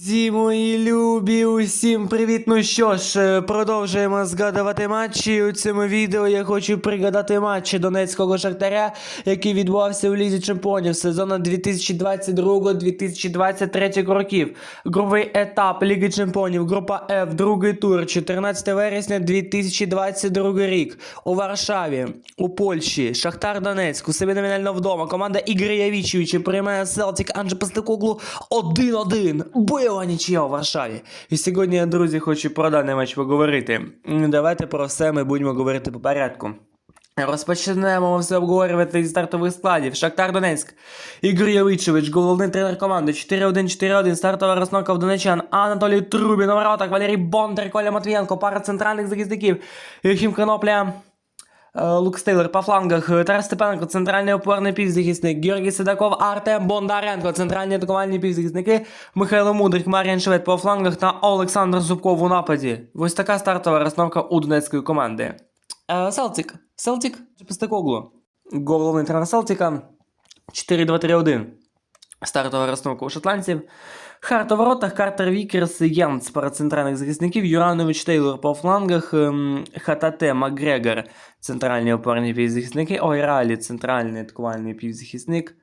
Зі мої любі, усім привіт! Ну що ж, е, продовжуємо згадувати матчі. У цьому відео я хочу пригадати матчі Донецького Шахтаря, який відбувався у Лізі Чемпіонів сезону 2022-2023 років. Груповий етап Ліги Чемпіонів, група F, другий тур, 14 вересня 2022 рік. У Варшаві, у Польщі, Шахтар Донецьк, у себе номінально вдома. Команда Ігоря Явічевича приймає Селтик Анже Пастекоглу 1-1. Бойова нічия у Варшаві. І сьогодні я, друзі, хочу про даний матч поговорити. Давайте про все ми будемо говорити по порядку. Розпочнемо все обговорювати зі стартових складів. Шахтар Донецьк. Ігор Явичевич, головний тренер команди. 4-1-4-1. Стартова розновка в Донечан. Анатолій Трубін воротах. Валерій Бондар, Коля Матвієнко. Пара центральних захисників. Єхім Конопля. Е, Лукс Тейлор по флангах, Тарас Степаненко, центральний опорний півзахисник, Георгій Сидаков, Артем Бондаренко, центральні атакувальні півзахисники, Михайло Мудрик, Мар'ян Швед по флангах та Олександр Зубков у нападі. Ось така стартова розстановка у донецької команди. Е, Селтик. Селтик Пестекоглу. Головний тренер Селтика. 4-2-3-1. Стартова розстановка у шотландців. Харт у воротах, Картер Вікерс, Янц пара центральних захисників, Юранович Тейлор по флангах, ем, Хатате Макгрегор, центральні опорні півзахисники, Ойралі, центральний атакувальний півзахисник,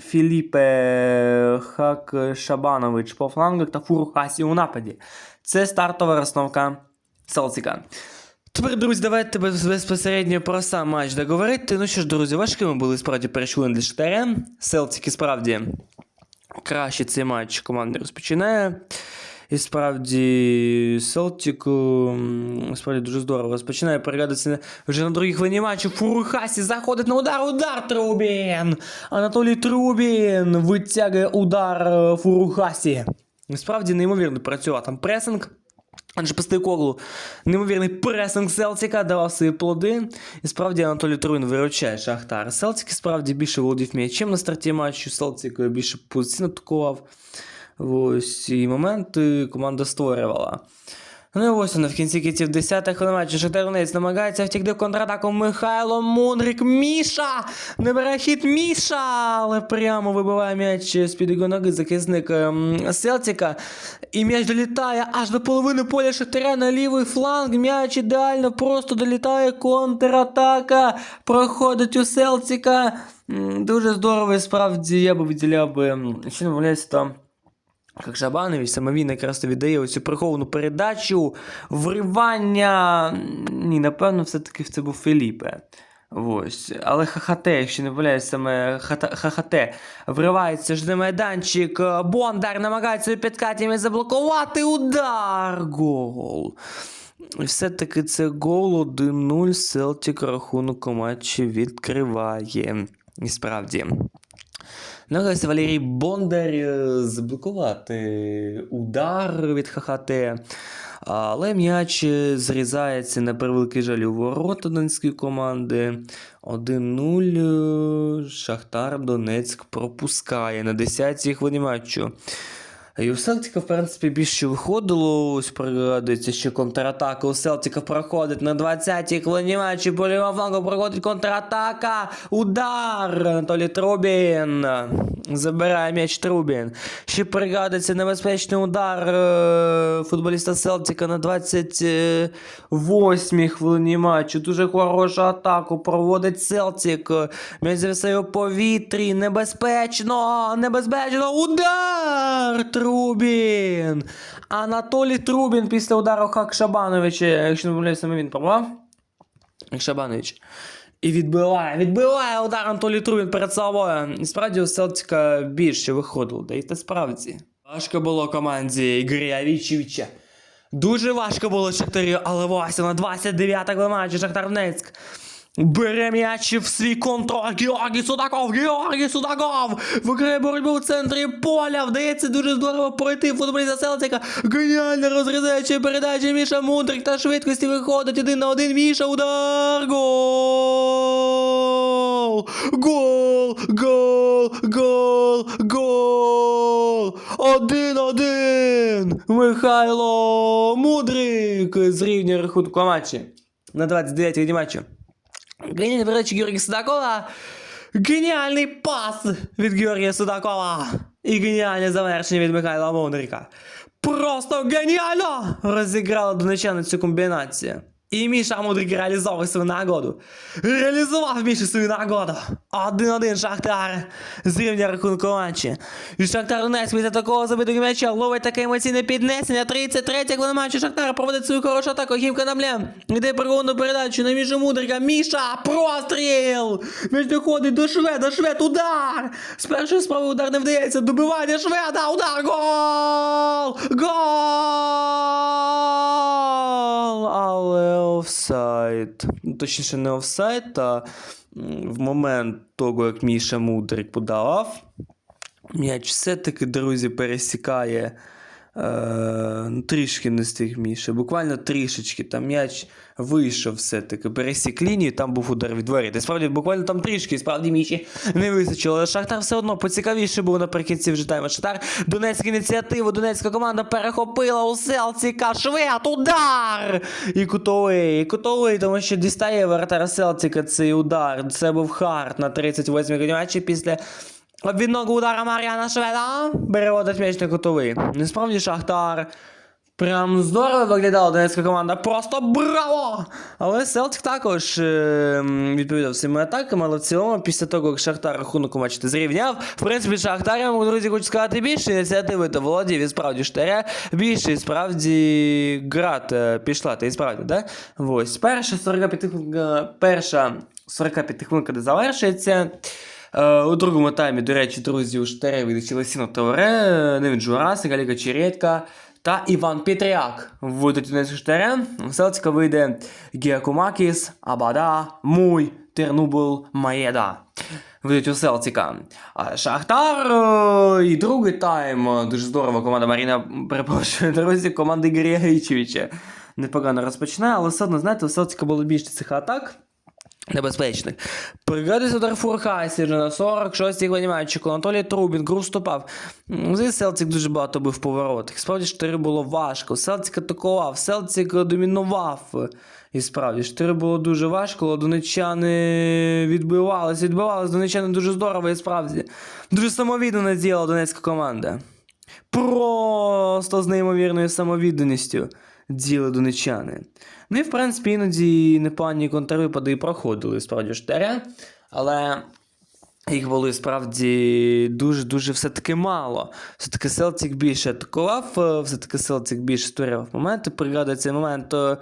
Філіпе Хак Шабанович по флангах та Фурухасі у нападі. Це стартова розстановка Селтика. Тепер, друзі, давайте без- безпосередньо про сам матч договорити. Ну що ж, друзі, важкими були справді перші для Шахтаря. Селтики справді краще цей матч команда розпочинає. І справді Селтик м, справді дуже здорово розпочинає переглядатися вже на другій хвилині матчу. Фурухасі заходить на удар, удар Трубін! Анатолій Трубін витягує удар е, Фурухасі. Справді неймовірно працював там пресинг. Адже Пастейкоглу неймовірний пресинг Селтика давав свої плоди. І справді Анатолій труїн виручає Шахтар. Селтік справді більше володів м'ячем на старті матчу. Селтик більше позиційно атакував. Ось і моменти команда створювала. Ну і ось вона в кінці кінців 10 хвилин матчу Шахтарнець намагається втікти в контратаку Михайло Мундрик. Міша! Не бере хід Міша! Але прямо вибиває м'яч з-під його ноги захисник ем, Селтика. І м'яч долітає аж до половини поля Шахтаря на лівий фланг. М'яч ідеально просто долітає. Контратака проходить у Селтика. Дуже здорово, і справді я би виділяв би, що не там. Як Жабанович, саме він якраз віддає оцю приховану передачу, вривання. Ні, напевно, все-таки це був Феліпе. Ось. Але Хахате, якщо не помиляюсь, саме Хахате вривається ж на майданчик. Бондар намагається підкатями заблокувати удар. Гол. І все-таки це гол 1-0. Селтік рахунок у матчі відкриває. І справді. Намагається Валерій Бондар е, заблокувати удар від ХХТ. Але м'яч е, зрізається на превеликий жаль у ворота донецької команди. 1-0. е, Шахтар Донецьк пропускає на 10-й хвилині матчу. І у Селтика, в принципі, більше виходило. Ось пригадується, що контратака у Селтика проходить на 20-й хвилині матчу. По лівому проходить контратака. Удар! Анатолій Трубін. Забирає м'яч Трубін. Ще пригадується небезпечний удар е, футболіста Селтика на 28-й хвилині матчу. Дуже хорошу атаку проводить Селтик. М'яч зависає повітрі. Небезпечно! Небезпечно! Удар! Трубін! Анатолій Трубін після удару Хакшабановича. Якщо не помиляюсь, саме він пробував. Хакшабанович. І відбиває, відбиває удар Анатолій Трубін перед собою. І справді у Селтика більше виходило, да і те справді. Важко було команді Ігоря Вічевича. Дуже важко було Шахтарю, але ось на 29-го матчі Шахтар. Бере м'яч в свій контроль. Георгій Судаков, Георгій Судаков! Викриє боротьбу в центрі поля. Вдається дуже здорово пройти футболіста Селтика. Геніально розрізаючи передачі Міша Мудрик та швидкості виходить один на один. Міша удар. Гол! Гол! Гол! Гол! Гол! Один-один! Михайло Мудрик зрівнює рахунку матчі. На 29-й матчі. Геніальний передача Георгія Судакова. Геніальний пас від Георгія Судакова. І геніальне завершення від Михайла Мудрика. Просто геніально! Розіграла донечани цю комбінацію. І Міша Мудрик реалізовував свою нагоду. Реалізував Міша свою нагоду. Один-один Шахтар зрівняв рахунку матчі. І Шахтар Донець після такого забитого м'яча ловить таке емоційне піднесення. 33 хвилина матчу Шахтар проводить свою хорошу атаку. Хімка на млем. Йде пригонну передачу на Мішу Мудрика. Міша! Простріл! Між доходить до Шведа. Швед удар! З першої справи удар не вдається. Добивання Шведа. Удар! Гол! Гол! Але офсайд. Ну, Точніше, не офсайд, а в момент того, як Міша Мудрик подавав, м'яч все-таки, друзі, пересікає. Е, трішки не стиг Міша, буквально трішечки. Там м'яч вийшов все-таки, пересік лінію, там був удар від воріт. І справді, буквально там трішки, справді Міші не вистачило. Але Шахтар все одно поцікавіше був наприкінці вже тайму. Шахтар Донецька ініціативу, Донецька команда перехопила у Селціка. Швед, удар! І кутовий, і кутовий, тому що дістає воротар Селціка цей удар. Це був хард на 38-й матчі після Обвідного удара Мар'яна Шведа переводить м'яч на кутовий. Насправді Шахтар. Прям здорово виглядала донецька команда. Просто браво! Але Селтик також е, відповідав своїми атаками, але в цілому, після того, як Шахтар рахунок у матчі зрівняв, в принципі, Шахтар, я друзі, хочу сказати, більше ініціативи та володів, і справді штаря, більше і справді град е, пішла, та і справді, да? Ось, перша 45 хвилинка, перша 45 хвилинка, де завершується. Е, У другому таймі, до речі, друзі, у Штаре вилучили Сіно Теоре, Невін Журасик, Галіка Чередка та Іван Петряк. Вийдуть у Штаре. В Селтика вийде Гіакумакіс, Абада, Муй, Тернубул, Маєда. Вийдуть у Селтика. Шахтар е, і другий тайм. Дуже здорово. Команда Маріна, перепрошую, друзі, команда Ігоря Гричевича. Непогано розпочинає, але все одно, знаєте, у Селтика було більше цих атак небезпечних. Пригадується Фурхасі вже на 46-й хвилині коли Анатолій Трубін гру вступав. Зі Селцик дуже багато бив в поворотах. Справді 4 було важко. Селцик атакував, Селцик домінував. І справді 4 було дуже важко, але донечани відбивалися, відбивалися донечани дуже здорово і справді. Дуже самовідно надіяла донецька команда. Просто з неймовірною самовідданістю діли донечани. Ну і в принципі іноді непогані контрвипади і проходили справді ж штаря, але їх були справді дуже-дуже все-таки мало. Все-таки Селтик більше атакував, е, все-таки Селтик більше створював моменти. Пригадує цей момент е,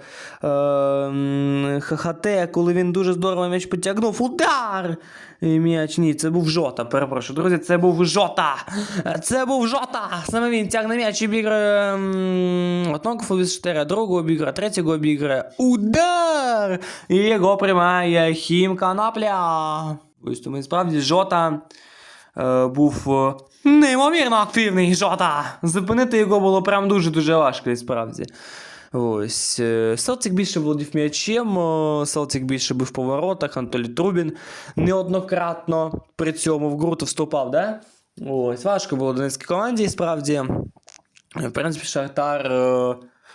е, ХХТ, коли він дуже здорово м'яч потягнув. Удар! І м'яч, ні, це був жота, перепрошую, друзі, це був жота! Це був жота! Саме він тягне м'яч і обіграє м, одного футболістера, другого обіграє, третього обіграє. Удар! І його приймає Хім Канапля. Ось тому і справді жота е, був е, неймовірно активний жота. Зупинити його було прям дуже-дуже важко, і справді. Ось. е, Селтик більше володів м'ячем, е, Селтик більше був в поворотах, Анатолій Трубін неоднократно при цьому в гру вступав, да? Ось, важко було донецькій команді, справді. В принципі, Шахтар.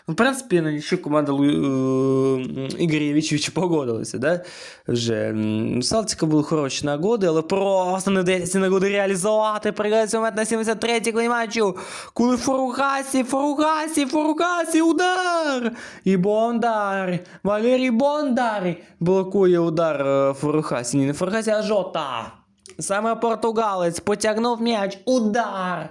Ну, в принципі, на нічого команда Лу... е, Ігоря Євічевича погодилася, да? Вже. Селтика були хороші нагоди, але просто не вдається нагоди реалізувати. Пригається момент на 73-й коли матчу. Коли Форугасі, Форугасі, Форугасі, удар! І Бондар! Валерій Бондар! Блокує удар е, Ні, не Форухасі, а Жота. Саме португалець потягнув м'яч. Удар!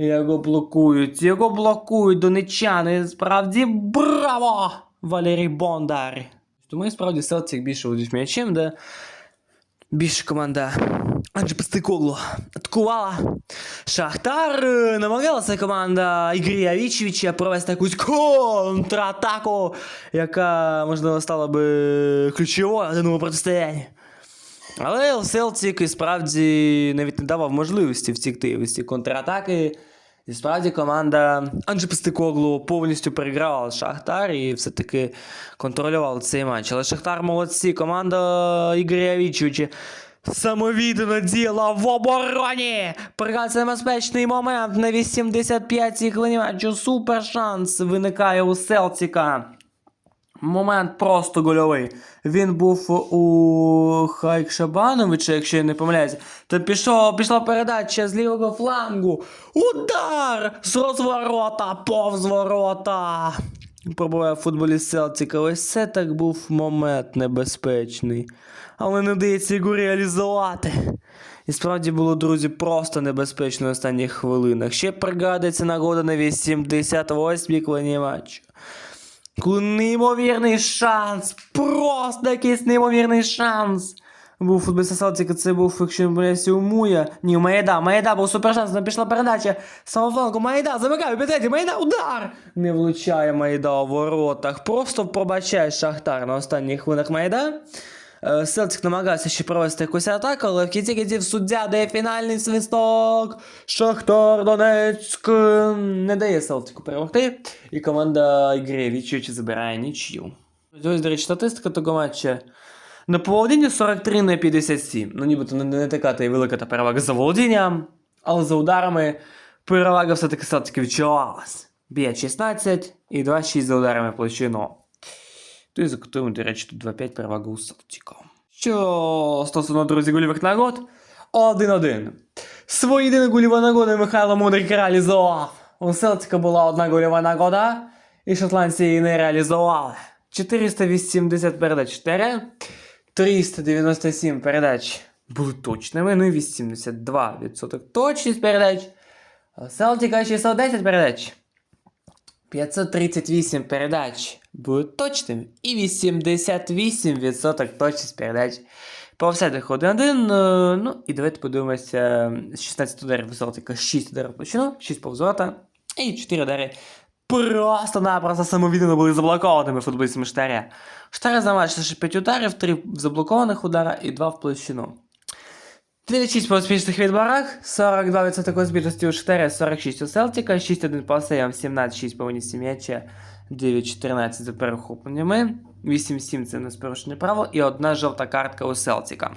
Його блокують, його блокують донечани. Справді браво! Валерій Бондар. Тому і справді Селтик більше володів м'ячем, де більше команда Анджі Пестикоглу атакувала. Шахтар е, намагалася команда Ігоря Вічевича провести якусь контратаку, яка, можливо, стала би ключовою в даному протистоянні. Але Селтик і справді навіть не давав можливості втікти від ці контратаки. І справді команда Анджі Пестикоглу повністю перегравала Шахтар і все-таки контролювала цей матч. Але Шахтар молодці. Команда Ігоря Вічовича самовідно діяла в обороні. Прекрасний небезпечний момент на 85-й хвилині матчу. Супер шанс виникає у Селтика. Момент просто гольовий. Він був у Хайк Шабановича, якщо я не помиляюся. То пішов, пішла передача з лівого флангу. Удар! З розворота, повз ворота. Пробуває футболіст Селтіка. Ось це так був момент небезпечний. Але не вдається його реалізувати. І справді було, друзі, просто небезпечно в останніх хвилинах. Ще пригадується нагода на 88-й хвилині матчу. Неймовірний шанс, просто якийсь неймовірний шанс. Був футболіст Селтіка, це був, якщо не помиляюся, у Муя. Ні, Майда, Майда, був супершанс, там пішла передача. Самофланку, Майда, замикає, п'ятеті, Майда, удар! Не влучає Майда у воротах. Просто пробачає Шахтар на останніх хвилинах Маєда. Селтик намагався ще провести якусь атаку, але в кінці кінців суддя дає фінальний свисток. Шахтар Донецьк не дає Селтику перемогти. І команда Ігри відчуючи забирає нічию. Ось, до речі, статистика того матча. На поволодіння 43 на 57. Ну, нібито не, не така та й велика та перевага за володінням, але за ударами перевага все-таки Селтики відчувалась. 5-16 і 2-6 за ударами площину. То і за котами, до речі, тут 2-5 перевага у Селтіка. Що стосовно друзі голівих нагод, 1-1. Свої єдині гольові нагоди Михайло Мудрик реалізував. У Селтика була одна гольова нагода, і шотландці її не реалізували. 480 передач 4, 397 передач були точними, ну і 82% точність передач. А у Селтика 610 передач. 538 передач були точними і 88% точність передач. По офсайдах 1-1. е, Ну і давайте подивимося. 16 ударів висотика, 6 ударів площину, 6 повзорота і 4 удари. Просто-напросто самовіддано були заблокованими футболістами Штаря. Штаря за матч лише 5 ударів, 3 заблокованих удара і 2 в площину. 36 по успішних відборах, 42% успішності у Штаря, 46 у Селтіка, 6-1 по сейвам, 17-6 по винісі м'яча, 9-14 за перехопленнями, 8-7 це неспорушне право і одна жовта картка у Селтіка.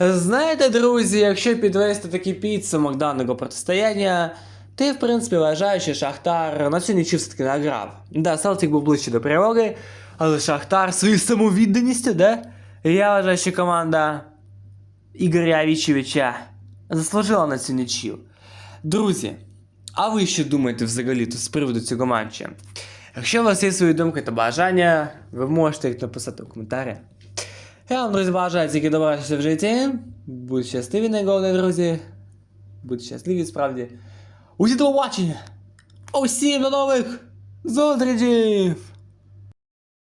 Знаєте, друзі, якщо підвести такий підсумок даного протистояння, то я, в принципі, вважаю, що Шахтар на цю нічу все-таки награв. Да, Селтик був ближче до перемоги, але Шахтар своєю самовідданістю, да? Я вважаю, що команда Ігоря Вічевича заслужила на цю нічю. Друзі, а ви що думаєте взагалі з приводу цього матча? Якщо у вас є свої думки та бажання, ви можете їх написати у коментарі. Я вам, друзі, бажаю тільки добра в житті. Будьте щасливі, найголовніше, друзі. Будьте щасливі, справді. Усі до побачення! Усім до нових зустрічей!